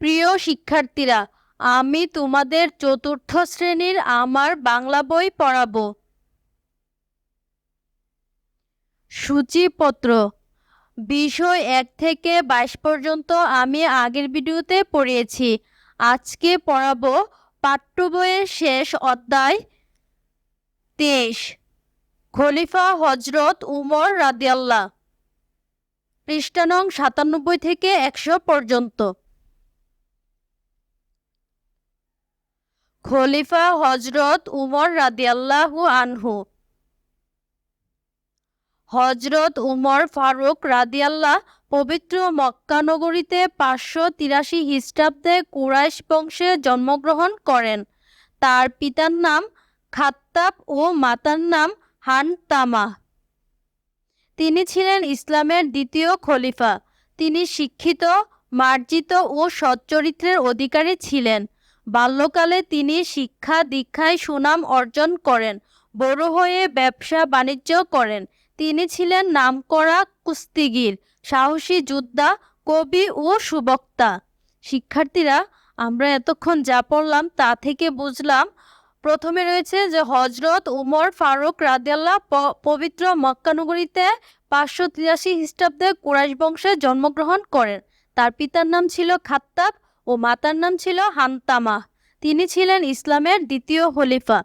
প্রিয় শিক্ষার্থীরা, আমি তোমাদের চতুর্থ শ্রেণির আমার বাংলা বই পড়াব। সূচিপত্র। বিষয় এক থেকে বাইশ পর্যন্ত আমি আগের ভিডিওতে পড়িয়েছি। আজকে পড়াবো পাঠ্য বইয়ের শেষ অধ্যায় তেইশ। খলিফা হজরত উমর রাদিয়াল্লাহ পৃষ্ঠানং সাতানব্বই থেকে একশো পর্যন্ত। খলিফা হজরত উমর রাদিয়াল্লাহু আনহু। হজরত উমর ফারুক রাদিয়াল্লাহ পবিত্র মক্কা নগরীতে পাঁচশো তিরাশি খ্রিস্টাব্দে কুরাইশ বংশে জন্মগ্রহণ করেন। তার পিতার নাম খাত্তাব ও মাতার নাম হান হানতামা। তিনি ছিলেন ইসলামের দ্বিতীয় খলিফা। তিনি শিক্ষিত, মার্জিত ও সচ্চরিত্রের অধিকারী ছিলেন। বাল্যকালে তিনি শিক্ষা, দীক্ষায় সুনাম অর্জন করেন, বড় হয়ে ব্যবসা বাণিজ্য করেন। তিনি ছিলেন নামকরা কুস্তিগির, সাহসী যোদ্ধা, কবি ও সুবক্তা। শিক্ষার্থীরা, আমরা এতক্ষণ যা পড়লাম তা থেকে বুঝলাম। প্রথমে রয়েছে যে হজরত উমর ফারুক রাদিয়াল্লাহ পবিত্র মক্কানগরীতে পাঁচশো তিরাশি খ্রিস্টাব্দে কুরাইশ বংশে জন্মগ্রহণ করেন। তার পিতার নাম ছিল খাত্তাব। ও মাতার নাম ছিল হান্তামা। তিনি ছিলেন ইসলামের দ্বিতীয় খলিফা।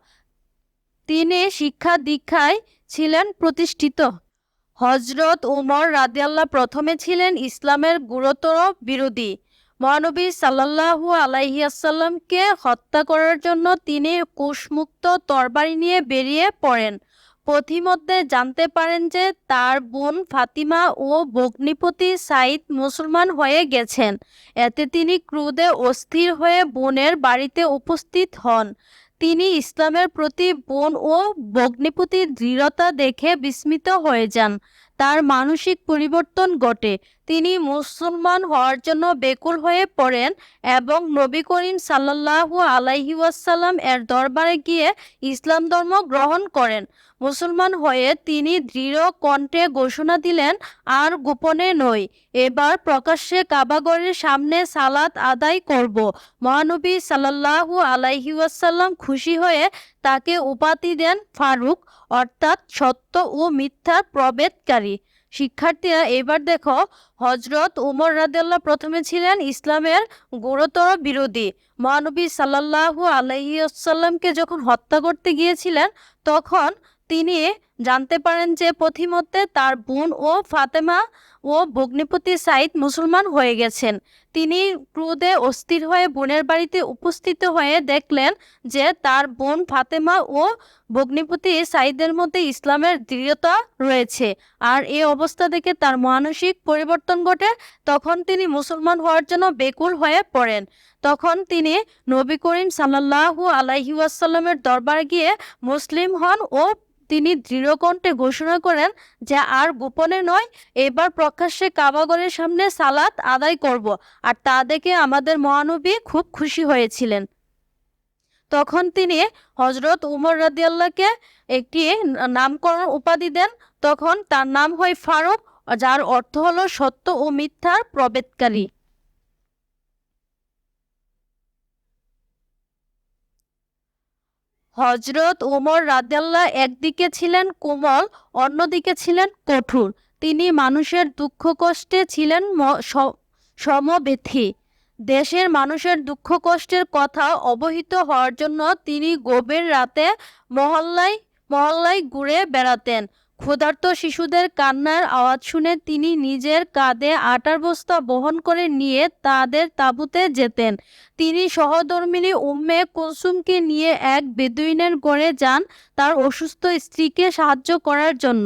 তিনি শিক্ষা দীক্ষায় ছিলেন প্রতিষ্ঠিত। হজরত উমর রাদিয়াল্লাহ প্রথমে ছিলেন ইসলামের গুরুতর বিরোধী। মহানবী সাল্লাল্লাহু আলাইহিয়াসাল্লামকে হত্যা করার জন্য তিনি কুশমুক্ত তরবারি নিয়ে বেরিয়ে পড়েন। পথিমধ্যে জানতে পারেন যে তার বোন ফাতিমা ও ভগ্নিপতি সাইদ মুসলমান হয়ে গেছেন। এতে তিনি ক্রুদে অস্থির হয়ে বোনের বাড়িতে উপস্থিত হন। তিনি ইসলামের প্রতি বোন ও ভগ্নিপতির দৃঢ়তা দেখে বিস্মিত হয়ে যান। তার মানসিক পরিবর্তন ঘটে। তিনি মুসলমান হওয়ার জন্য বেকুল হয়ে পড়েন এবং নবী করিম সাল্লাল্লাহু আলাইহি ওয়াসাল্লাম এর দরবারে গিয়ে ইসলাম ধর্ম গ্রহণ করেন। মুসলমান হয়ে তিনি দৃঢ় কণ্ঠে ঘোষণা দিলেন, আর গোপনে নয় এবার প্রকাশ্যে কাবাগরের সামনে সালাত আদায় করব। মহানবী সাল্লাল্লাহু আলাইহি ওয়াসাল্লাম খুশি হয়ে তাকে উপাধি দেন ফারুক। অর্থাৎ সত্য ও মিথ্যার প্রবেদকারী শিক্ষার্থীরা, এবার দেখো হজরত উমর রাদেল্লা প্রথমে ছিলেন ইসলামের গুরুতর বিরোধী। মহানবী সাল্লাল্লাহু আলাইসাল্লামকে যখন হত্যা করতে গিয়েছিলেন, তখন তিনি জানতে পারেন যে পথিমধ্যে তার বোন ও ফাতেমা ও ভগ্নিপতি সাইদ মুসলমান হয়ে গেছেন। তিনি ক্রোধে অস্থির হয়ে বোনের বাড়িতে উপস্থিত হয়ে দেখলেন যে তার বোন ফাতেমা ও ভগ্নিপতি সাইদের মধ্যে ইসলামের দৃঢ়তা রয়েছে আর এই অবস্থা দেখে তার মানসিক পরিবর্তন ঘটে। তখন তিনি মুসলমান হওয়ার জন্য বেকুল হয়ে পড়েন। তখন তিনি নবী করিম সাল্লাল্লাহু আলাইহি ওয়াসাল্লামের দরবারে গিয়ে মুসলিম হন ও তিনি দৃঢ়কণ্ঠে ঘোষণা করেন যে আর গোপনে নয়, এবার প্রকাশ্যে কাবাগরের সামনে সালাত আদায় করব। আর তা দেখে আমাদের মহানবী খুব খুশি হয়েছিলেন। তখন তিনি হজরত উমর রাদিয়াল্লাহকে একটি নামকরণ উপাধি দেন। তখন তার নাম হয় ফারুক, যার অর্থ হলো সত্য ও মিথ্যার প্রভেদকারী হজরত ওমর রাদ্লা একদিকে ছিলেন কোমল, অন্যদিকে ছিলেন কঠোর। তিনি মানুষের দুঃখ কষ্টে ছিলেন সমবেথি। দেশের মানুষের দুঃখ কষ্টের কথা অবহিত হওয়ার জন্য তিনি গভীর রাতে মহল্লায় মহল্লায় ঘুরে বেড়াতেন। ক্ষুধার্ত শিশুদের কান্নার আওয়াজ শুনে তিনি নিজের কাঁধে আটার বস্তা বহন করে নিয়ে তাদের তাঁবুতে যেতেন। তিনি সহধর্মিনী উম্মে কুলসুমকে নিয়ে এক বেদুইনের গড়ে যান তার অসুস্থ স্ত্রীকে সাহায্য করার জন্য।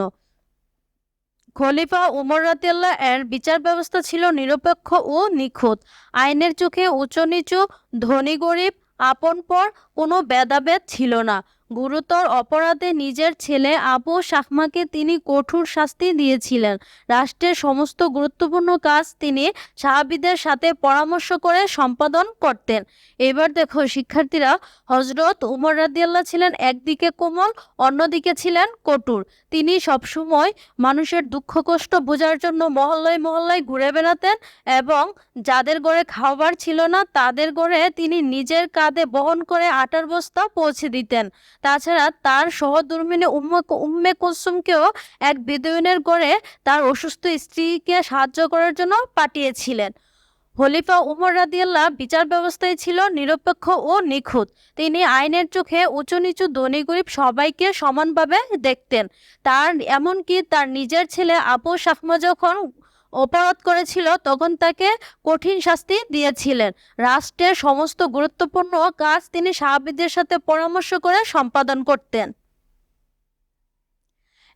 খলিফা উমর রাতিয়াল্লাহ এর বিচার ব্যবস্থা ছিল নিরপেক্ষ ও নিখুঁত। আইনের চোখে উঁচু নিচু, ধনী গরিব, আপন পর কোনো ভেদাভেদ ছিল না। গুরুতর অপরাধে নিজের ছেলে আবু শাহমাকে তিনি কঠোর শাস্তি দিয়েছিলেন। রাষ্ট্রের সমস্ত গুরুত্বপূর্ণ কাজ তিনি সাহাবিদের সাথে পরামর্শ করে সম্পাদন করতেন। এবার দেখো, শিক্ষার্থীরা হজরত উমর রাদিয়াল্লাহ ছিলেন একদিকে কোমল, অন্যদিকে ছিলেন কঠোর। তিনি সবসময় মানুষের দুঃখ কষ্ট বোঝার জন্য মহল্লায় মহল্লায় ঘুরে বেড়াতেন এবং যাদের ঘরে খাবার ছিল না, তাদের ঘরে তিনি নিজের কাঁধে বহন করে আটার বস্তা পৌঁছে দিতেন। তাছাড়া তার সহধর্মিনী উম্মে উম্মে কুলসুমকেও এক বেদুইনের ঘরে তার অসুস্থ স্ত্রীকে সাহায্য করার জন্য পাঠিয়েছিলেন। খলিফা উমর রাদিয়াল্লাহ বিচার ব্যবস্থায় ছিল নিরপেক্ষ ও নিখুঁত। তিনি আইনের চোখে উঁচু নিচু ধনী গরিব সবাইকে সমানভাবে দেখতেন। তার, এমনকি তার নিজের ছেলে আবু শাহমা যখন অপরাধ করেছিল তখন তাকে কঠিন শাস্তি দিয়েছিলেন। রাষ্ট্রের সমস্ত গুরুত্বপূর্ণ কাজ তিনি সাহাবিদের সাথে পরামর্শ করে সম্পাদন করতেন।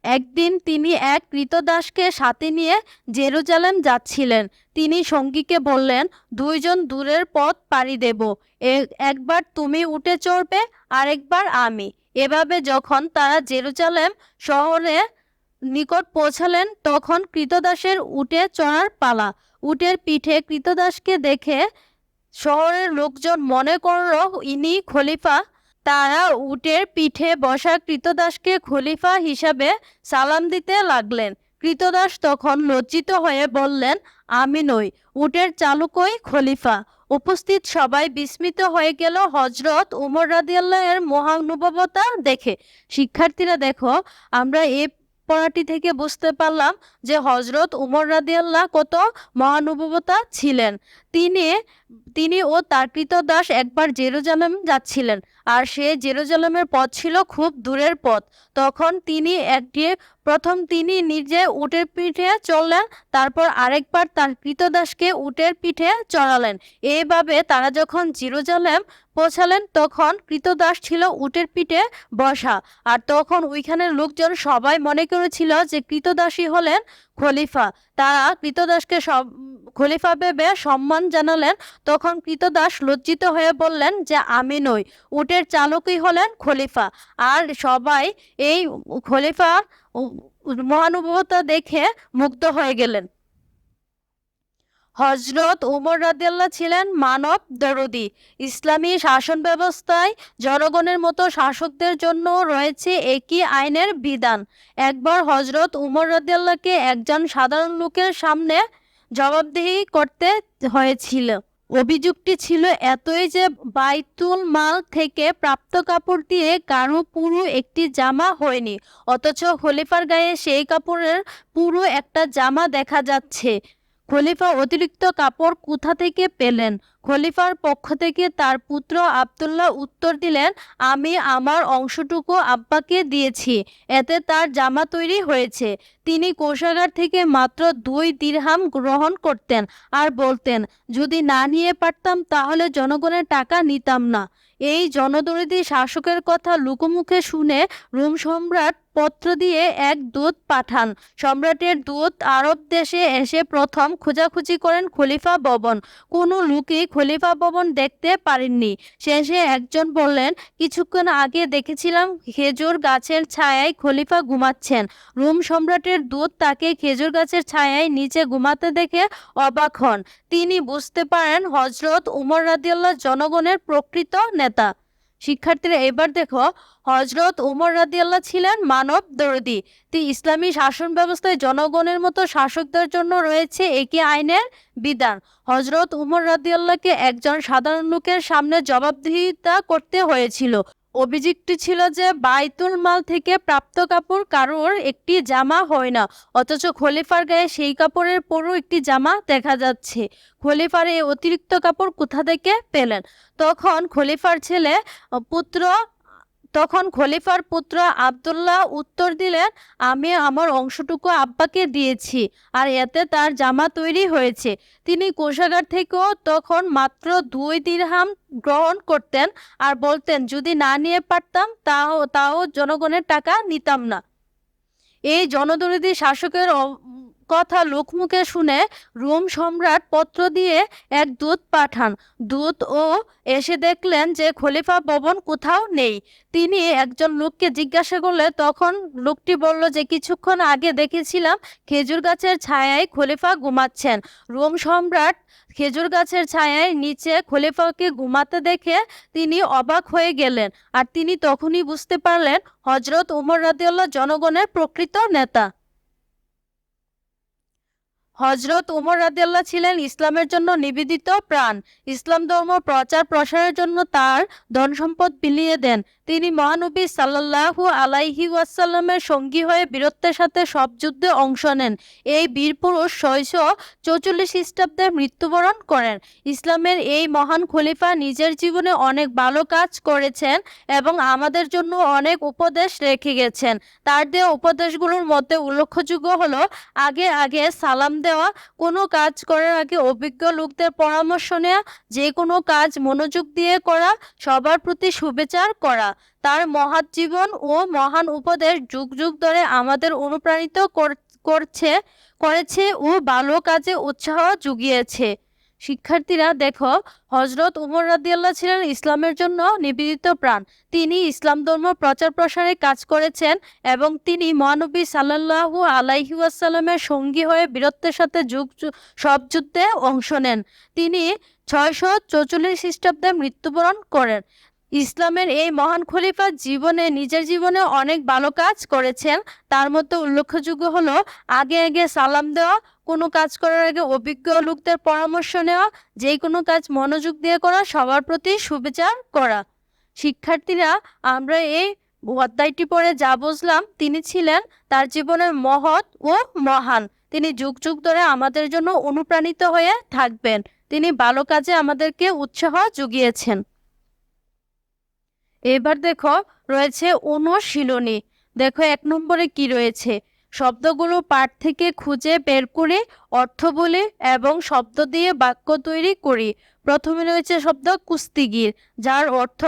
একদিন তিনি এক কৃতদাসকে সাথে নিয়ে জেরুজালেম যাচ্ছিলেন। তিনি সঙ্গীকে বললেন, দুইজন দূরের পথ পাড়ি দেব। একবার তুমি উঠে চড়বে, আরেকবার আমি। এভাবে যখন তারা জেরুজালেম শহরে নিকট পৌঁছালেন, তখন কৃতদাসের উটে চড়ার পালা। উটের পিঠে কৃতদাসকে দেখে শহরের লোকজন মনে করল, ইনি খলিফা। তারা উটের পিঠে বসা কৃতদাসকে খলিফা হিসাবে সালাম দিতে লাগলেন। কৃতদাস তখন লজ্জিত হয়ে বললেন, আমি নই, উটের চালকই খলিফা। উপস্থিত সবাই বিস্মিত হয়ে গেল। হজরত উমর রাদিয়াল্লাহ এর মহানুভবতা দেখে। শিক্ষার্থীরা, দেখো, আমরা এই পড়াটি থেকে বুঝতে পারলাম যে হজরত উমর রাদিয়াল্লাহ কত মহানুভবতা ছিলেন। তিনি তিনি ও তার কৃতদাস একবার জেরুজালেম যাচ্ছিলেন। আর সে জেরুজালেমের পথ ছিল খুব দূরের পথ। তখন তিনি একটি প্রথম তিনি নিজে উটের পিঠে চললেন, তারপর আরেকবার তার কৃতদাসকে উটের পিঠে চড়ালেন। এইভাবে তারা যখন জেরুজালেম পৌঁছালেন, তখন কৃতদাস ছিল উটের পিঠে বসা। আর তখন ওইখানের লোকজন সবাই মনে করেছিল যে কৃতদাসী হলেন খলিফা। তারা কৃতদাসকে সব খলিফা ভেবে সম্মান জানালেন। তখন কৃতদাস লজ্জিত হয়ে বললেন যে, আমি নই। উটের চালকই হলেন খলিফা। আর সবাই এই খলিফা মহানুভবতা দেখে মুগ্ধ হয়ে গেলেন। হজরত উমর রাদিয়াল্লাহ ছিলেন মানব দরদি। ইসলামী শাসন ব্যবস্থায় জনগণের মতো শাসকদের জন্য রয়েছে একই আইনের বিধান। একবার হজরত উমর রাদিয়াল্লাহকে একজন সাধারণ লোকের সামনে জবাবদিহি করতে হয়েছিল। অভিযোগটি ছিল এতই যে বাইতুল মাল থেকে প্রাপ্ত কাপড় দিয়ে কারও পুরো একটি জামা হয়নি, অথচ খলিফার গায়ে সেই কাপড়ের পুরো একটা জামা দেখা যাচ্ছে। খলিফা অতিরিক্ত কাপড় কোথা থেকে পেলেন? খলিফার পক্ষ থেকে তার পুত্র আবদুল্লাহ উত্তর দিলেন, আমি আমার অংশটুকু আব্বাকে দিয়েছি, এতে তার জামা তৈরি হয়েছে। তিনি কোষাগার থেকে মাত্র দুই দিরহাম গ্রহণ করতেন আর বলতেন, যদি না নিয়ে পারতাম তাহলে জনগণের টাকা নিতাম না। এই জনদরিদ্র শাসকের কথা লুকোমুখে শুনে রোম সম্রাট পত্র দিয়ে এক দূত পাঠান। সম্রাটের দূত আরব দেশে এসে প্রথম খোঁজাখুঁজি করেন খলিফা ভবন। কোনো লোকই খলিফা ভবন দেখতে পারেননি। শেষে একজন বললেন, কিছুক্ষণ আগে দেখেছিলাম খেজুর গাছের ছায়ায় খলিফা ঘুমাচ্ছেন। রোম সম্রাটের দূত তাকে খেজুর গাছের ছায়ায় নিচে ঘুমাতে দেখে অবাক হন। তিনি বুঝতে পারেন হজরত উমর রাদিয়াল্লাহ জনগণের প্রকৃত নেতা। শিক্ষার্থীরা, এবার দেখো হজরত উমর রাদিয়াল্লাহ ছিলেন মানব দরদি। তিনি ইসলামী শাসন ব্যবস্থায় জনগণের মতো শাসকদের জন্য রয়েছে একই আইনের বিধান। হজরত উমর রাদিয়াল্লাহকে একজন সাধারণ লোকের সামনে জবাবদিহিতা করতে হয়েছিল। অভিযোগটি ছিল যে বাইতুল মাল থেকে প্রাপ্ত কাপড় কারোর একটি জামা হয় না, অথচ খলিফার গায়ে সেই কাপড়ের পরও একটি জামা দেখা যাচ্ছে। খলিফার এই অতিরিক্ত কাপড় কোথা থেকে পেলেন? তখন খলিফার ছেলে, পুত্র তখন খলিফার পুত্র আব্দুল্লাহ উত্তর দিলেন, আমি আমার অংশটুকু আব্বাকে দিয়েছি আর এতে তার জামা তৈরি হয়েছে। তিনি কোষাগার থেকেও তখন মাত্র দুই দিরহাম গ্রহণ করতেন আর বলতেন, যদি না নিয়ে পারতাম, তাও তাও জনগণের টাকা নিতাম না। এই জনদরিদ্র শাসকের কথা লোকমুখে শুনে রোম সম্রাট পত্র দিয়ে এক দূত পাঠান। দূত ও এসে দেখলেন যে খলিফা ভবন কোথাও নেই। তিনি একজন লোককে জিজ্ঞাসা করলে তখন লোকটি বলল যে, কিছুক্ষণ আগে দেখেছিলাম খেজুর গাছের ছায়ায় খলিফা ঘুমাচ্ছেন। রোম সম্রাট খেজুর গাছের ছায়ায় নিচে খলিফাকে ঘুমাতে দেখে তিনি অবাক হয়ে গেলেন। আর তিনি তখনই বুঝতে পারলেন হজরত উমর রাদিউল্লাহ জনগণের প্রকৃত নেতা। হজরত উমর রাদিয়াল্লাহ ছিলেন ইসলামের জন্য নিবেদিত প্রাণ। ইসলাম ধর্ম প্রচার প্রসারের জন্য তার ধন সম্পদ বিলিয়ে দেন। তিনি মহানবী সাল্লাল্লাহু আলাইহি ওয়াসাল্লামের সঙ্গী হয়ে বীরত্বের সাথে সব যুদ্ধে অংশ নেন। এই বীর পুরুষ ছয়শো চৌচল্লিশ খ্রিস্টাব্দে মৃত্যুবরণ করেন। ইসলামের এই মহান খলিফা নিজের জীবনে অনেক ভালো কাজ করেছেন এবং আমাদের জন্য অনেক উপদেশ রেখে গেছেন। তার দেওয়া উপদেশগুলোর মধ্যে উল্লেখযোগ্য হলো, আগে আগে সালাম দেওয়া, কোনো কাজ করার আগে অভিজ্ঞ লোকদের পরামর্শ নেওয়া যে কোনো কাজ মনোযোগ দিয়ে করা, সবার প্রতি শুভেচার করা। তার মহৎ জীবন ও মহান উপদেশ যুগ যুগ ধরে আমাদের অনুপ্রাণিত কর- করছে, করেছে ও ভালো কাজে উৎসাহ জুগিয়েছে শিক্ষার্থীরা, দেখো হজরত উমর রাদিয়াল্লাহ ছিলেন ইসলামের জন্য নিবেদিত প্রাণ। তিনি ইসলাম ধর্ম প্রচার প্রসারে কাজ করেছেন এবং তিনি মহানবী সাল্লাল্লাহু আলাইহি ওয়াসাল্লামের সঙ্গী হয়ে বীরত্বের সাথে যুগ সব যুদ্ধে অংশ নেন। তিনি ছয়শো চৌচল্লিশ খ্রিস্টাব্দে মৃত্যুবরণ করেন। ইসলামের এই মহান খলিফা জীবনে, নিজের জীবনে অনেক ভালো কাজ করেছেন। তার মধ্যে উল্লেখযোগ্য হলো, আগে আগে সালাম দেওয়া, কোনো কাজ করার আগে অভিজ্ঞ লোকদের পরামর্শ নেওয়া যে কোনো কাজ মনোযোগ দিয়ে করা, সবার প্রতি সুবিচার করা। শিক্ষার্থীরা, আমরা এই অধ্যায়টি পড়ে যা বুঝলাম, তিনি ছিলেন তার জীবনের মহৎ ও মহান। তিনি যুগ যুগ ধরে আমাদের জন্য অনুপ্রাণিত হয়ে থাকবেন। তিনি ভালো কাজে আমাদেরকে উৎসাহ জুগিয়েছেন এবার দেখো রয়েছে অনুশীলনী। দেখো এক নম্বরে কি রয়েছে? শব্দগুলো পাঠ থেকে খুঁজে বের করে অর্থ বলি এবং শব্দ দিয়ে বাক্য তৈরি করি। প্রথমে রয়েছে শব্দ কুস্তিগির, যার অর্থ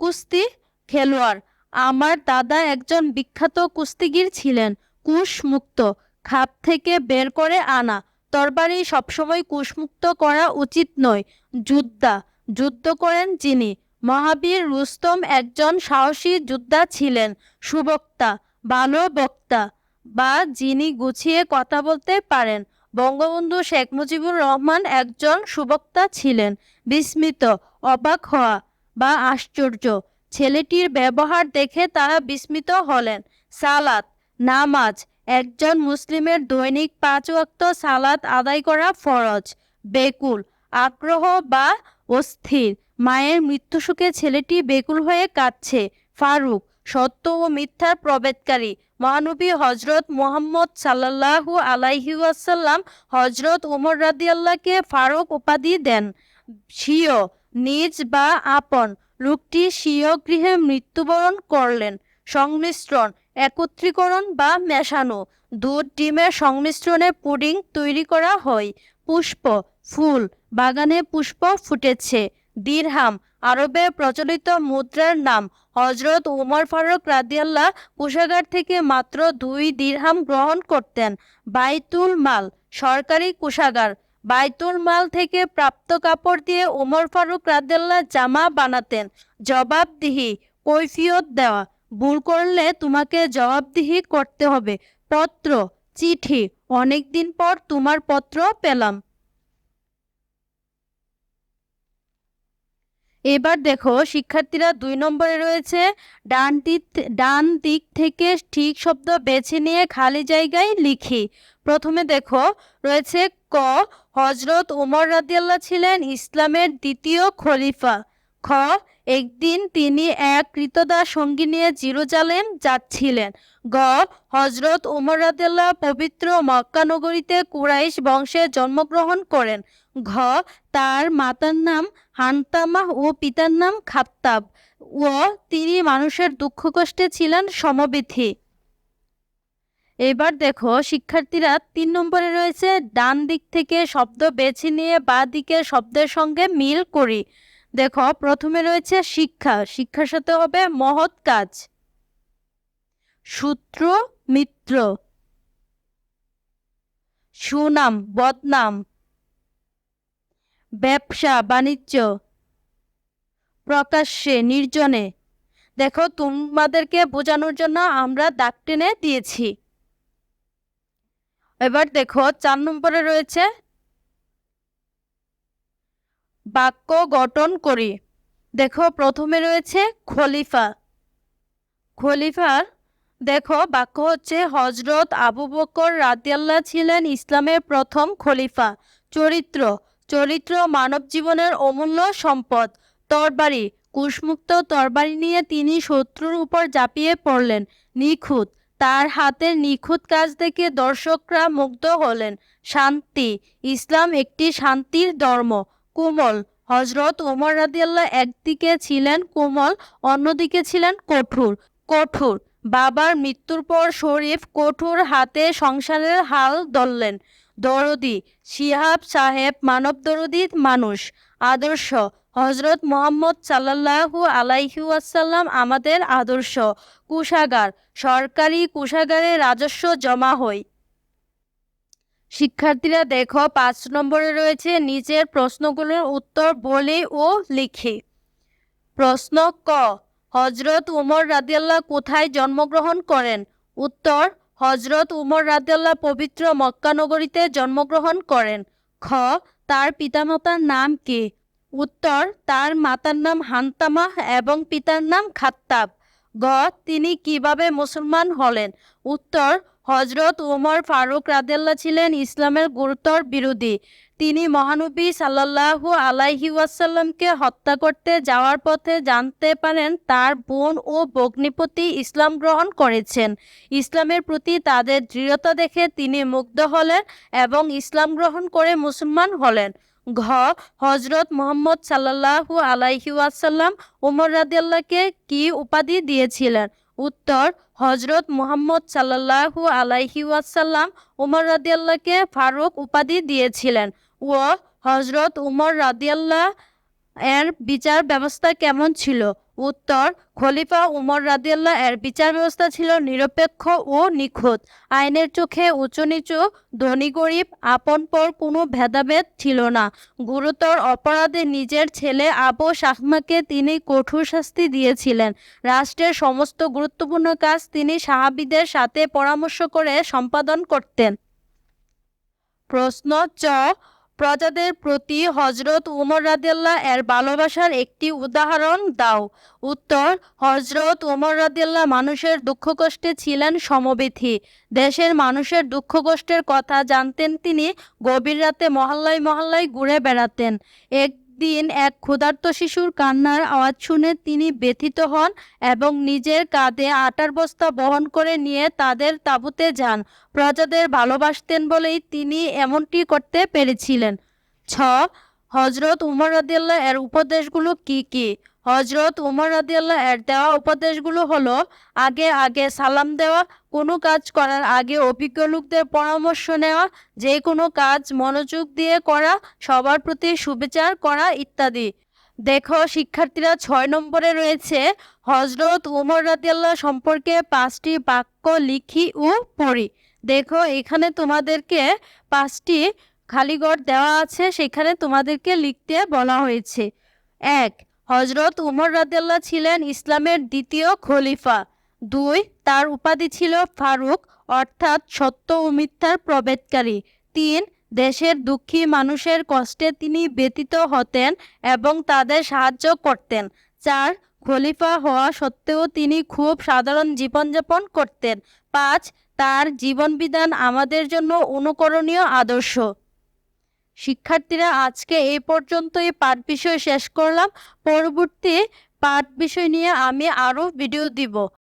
কুস্তি খেলোয়াড়। আমার দাদা একজন বিখ্যাত কুস্তিগির ছিলেন কুশমুক্ত খাপ থেকে বের করে আনা। তরবারি সবসময় কুশমুক্ত করা উচিত নয়, যুদ্ধা, যুদ্ধ করেন যিনি। মহাবীর রুস্তম একজন সাহসী যোদ্ধা ছিলেন, সুবক্তা ভালো বক্তা, বা যিনি গুছিয়ে কথা বলতে পারেন। বঙ্গবন্ধু শেখ মুজিবুর রহমান একজন সুবক্তা ছিলেন, বিস্মিত, অবাক হওয়া, বা আশ্চর্য। ছেলেটির ব্যবহার দেখে তারা বিস্মিত হলেন। সালাত, নামাজ, একজন মুসলিমের দৈনিক পাঁচ ওয়াক্ত সালাত আদায় করা ফরজ। বেকুল, আগ্রহ বা অস্থির। মায়ের মৃত্যুশোকে ছেলেটি বেকুল হয়ে কাঁদছে। ফারুক, সত্য ও মিথ্যার প্রবেদকারী মহানবী হজরত মোহাম্মদ সাল্লাল্লাহু আলাইহি ওয়াসাল্লাম হজরত উমর রাদিয়াল্লাহকে ফারুক উপাধি দেন। স্বীয়, নিজ বা আপন, লোকটি স্বীয় গৃহে মৃত্যুবরণ করলেন। সংমিশ্রণ, একত্রীকরণ বা মেশানো। দুধ, ডিমের সংমিশ্রণে পুডিং তৈরি করা হয়। পুষ্প, ফুল বাগানে পুষ্প ফুটেছে। দিরহাম আরবে প্রচলিত মুদ্রার নাম। হজরত উমর ফারুক রাদিয়াল্লাহ কোষাগার থেকে মাত্র দুই দিরহাম গ্রহণ করতেন। বাইতুল মাল, সরকারি কোষাগার। বাইতুল মাল থেকে প্রাপ্ত কাপড় দিয়ে উমর ফারুক রাদিয়াল্লাহ জামা বানাতেন। জবাবদিহি, কৈফিয়ত দেওয়া। ভুল করলে তোমাকে জবাবদিহি করতে হবে। পত্র, চিঠি। অনেকদিন পর তোমার পত্র পেলাম। এবার দেখো, শিক্ষার্থীরা দুই নম্বরে রয়েছে। ডান দিক ডান দিক থেকে ঠিক শব্দ বেছে নিয়ে খালি জায়গায় লিখি। প্রথমে দেখো, রয়েছে ক হজরত উমর রাদিয়াল্লাহ ছিলেন ইসলামের দ্বিতীয় খলিফা। খ, একদিন তিনি এক কৃতদাস সঙ্গী নিয়ে জিরুজালেম যাচ্ছিলেন। গ হজরত উমর রাদিয়াল্লাহ পবিত্র মক্কা নগরীতে কুরাইশ বংশে জন্মগ্রহণ করেন। ঘ, তার মাতার নাম হানতামাহ ও পিতার নাম খাত্তাব। ও, তিনি মানুষের দুঃখ কষ্টে ছিলেন সমবিথি। এবার দেখো, শিক্ষার্থীরা তিন নম্বরে রয়েছে, ডান দিক থেকে শব্দ বেছে নিয়ে বা দিকে শব্দের সঙ্গে মিল করি। দেখো, প্রথমে রয়েছে শিক্ষা, শিক্ষার সাথে হবে মহৎ কাজ। সূত্র, মিত্র। সুনাম, বদনাম। ব্যবসা, বাণিজ্য। প্রকাশ্যে, নির্জনে। দেখো, তোমাদেরকে বোঝানোর জন্য আমরা দাগ টেনে দিয়েছি। এবার দেখো, চার নম্বরে রয়েছে, বাক্য গঠন করি। দেখো, প্রথমে রয়েছে খলিফা। খলিফার, দেখো, বাক্য হচ্ছে হজরত আবু বকর রাদিয়াল্লাহ ছিলেন ইসলামের প্রথম খলিফা, চরিত্র। চরিত্র মানব জীবনের অমূল্য সম্পদ। তরবারি, কুশমুক্ত তরবারি নিয়ে তিনি শত্রুর উপর ঝাঁপিয়ে পড়লেন, নিখুঁত। তার হাতের নিখুঁত কাজ দেখে দর্শকরা মুগ্ধ হলেন। শান্তি, ইসলাম একটি শান্তির ধর্ম। কোমল হজরত ওমর রাদিয়াল্লাহ একদিকে ছিলেন কোমল, অন্যদিকে ছিলেন কঠোর। কঠোর, বাবার মৃত্যুর পর শরীফ কঠোর হাতে সংসারের হাল ধরলেন। দরদি, শিহাব সাহেব মানব দরদি মানুষ। আদর্শ হজরত মোহাম্মদ সাল্লাল্লাহু আলাইহি ওয়াসাল্লাম আমাদের আদর্শ। কুষাগার, সরকারি কুষাগারে রাজস্ব জমা হয় শিক্ষার্থীরা দেখো, পাঁচ নম্বরে রয়েছে নিচের প্রশ্নগুলোর উত্তর বলে ও লিখে। প্রশ্ন ক হজরত উমর রাদিয়াল্লাহ কোথায় জন্মগ্রহণ করেন? উত্তর হজরত উমর রাদিয়াল্লাহ পবিত্র মক্কানগরীতে জন্মগ্রহণ করেন। খ, তার পিতামাতার নাম কি? উত্তর, তার মাতার নাম হান্তামা এবং পিতার নাম খাত্তাব। গ তিনি কীভাবে মুসলমান হলেন? উত্তর, হজরত উমর ফারুক রাদেল্লা ছিলেন ইসলামের গুরুতর বিরোধী। তিনি মহানবী সাল্লাল্লাহু আলাইহি ওয়াসাল্লামকে হত্যা করতে যাওয়ার পথে জানতে পারেন তার বোন ও ভগ্নিপতি ইসলাম গ্রহণ করেছেন। ইসলামের প্রতি তাদের দৃঢ়তা দেখে তিনি মুগ্ধ হলেন এবং ইসলাম গ্রহণ করে মুসলমান হলেন। ঘ হজরত মোহাম্মদ সাল্লাল্লাহু আলাইহি ওয়াসাল্লাম উমর রাদিয়াল্লাহকে কি উপাধি দিয়েছিলেন? উত্তর হজরত মুহাম্মদ সাল্লাল্লাহু আলাইহি ওয়াসাল্লাম উমর রাদিয়াল্লাহকে ফারুক উপাধি দিয়েছিলেন। ও হজরত উমর রাদিয়াল্লাহ এর বিচার ব্যবস্থা কেমন ছিল? উত্তর, খলিফা উমর রাদিয়াল্লাহ এর বিচার ব্যবস্থা ছিল নিরপেক্ষ ও নিখুঁত। আইনের চোখে উঁচু নিচু, ধনী গরিব, আপন পর কোনো ভেদাভেদ ছিল না। গুরুতর অপরাধে নিজের ছেলে আবু শাহমাকে তিনি কঠোর শাস্তি দিয়েছিলেন। রাষ্ট্রের সমস্ত গুরুত্বপূর্ণ কাজ তিনি সাহাবিদের সাথে পরামর্শ করে সম্পাদন করতেন। প্রশ্ন চ প্রজাদের প্রতি হজরত উমর রাদিয়াল্লাহ এর ভালোবাসার একটি উদাহরণ দাও। উত্তর হজরত উমর রাদিয়াল্লাহ মানুষের দুঃখ কষ্টে ছিলেন সমবেথী দেশের মানুষের দুঃখ কষ্টের কথা জানতেন তিনি, গভীর রাতে মহল্লায় মহল্লায় ঘুরে বেড়াতেন। একদিন এক ক্ষুধার্ত শিশুর কান্নার আওয়াজ শুনে তিনি ব্যথিত হন এবং নিজের কাঁধে আটার বস্তা বহন করে নিয়ে তাদের তাঁবুতে যান। প্রজাদের ভালোবাসতেন বলেই তিনি এমনটি করতে পেরেছিলেন। ছ হজরত উমর রাদিয়াল্লাহ এর উপদেশগুলো কি কি? হজরত উমর রাদিয়াল্লাহ এর দেওয়া উপদেশগুলো হলো, আগে আগে সালাম দেওয়া কোনো কাজ করার আগে অভিজ্ঞ লোকদের পরামর্শ নেওয়া, যে কোনো কাজ মনোযোগ দিয়ে করা, সবার প্রতি সুবিচার করা ইত্যাদি। দেখো, শিক্ষার্থীরা ছয় নম্বরে রয়েছে হজরত উমর রাদিয়াল্লাহ সম্পর্কে পাঁচটি বাক্য লিখি ও পড়ি। দেখো, এখানে তোমাদেরকে পাঁচটি খালিগড় দেওয়া আছে, সেখানে তোমাদেরকে লিখতে বলা হয়েছে। এক হজরত উমর রাদিয়াল্লাহ ছিলেন ইসলামের দ্বিতীয় খলিফা। দুই, তার উপাধি ছিল ফারুক, অর্থাৎ সত্য ও মিথ্যার প্রভেদকারী তিন, দেশের দুঃখী মানুষের কষ্টে তিনি ব্যতীত হতেন এবং তাদের সাহায্য করতেন। চার, খলিফা হওয়া সত্ত্বেও তিনি খুব সাধারণ জীবনযাপন করতেন। পাঁচ, তার জীবনবিধান আমাদের জন্য অনুকরণীয় আদর্শ। শিক্ষার্থীরা, আজকে এই পর্যন্তই পাঠ বিষয় শেষ করলাম। পরবর্তী পাঠ বিষয় নিয়ে আমি আরও ভিডিও দিব।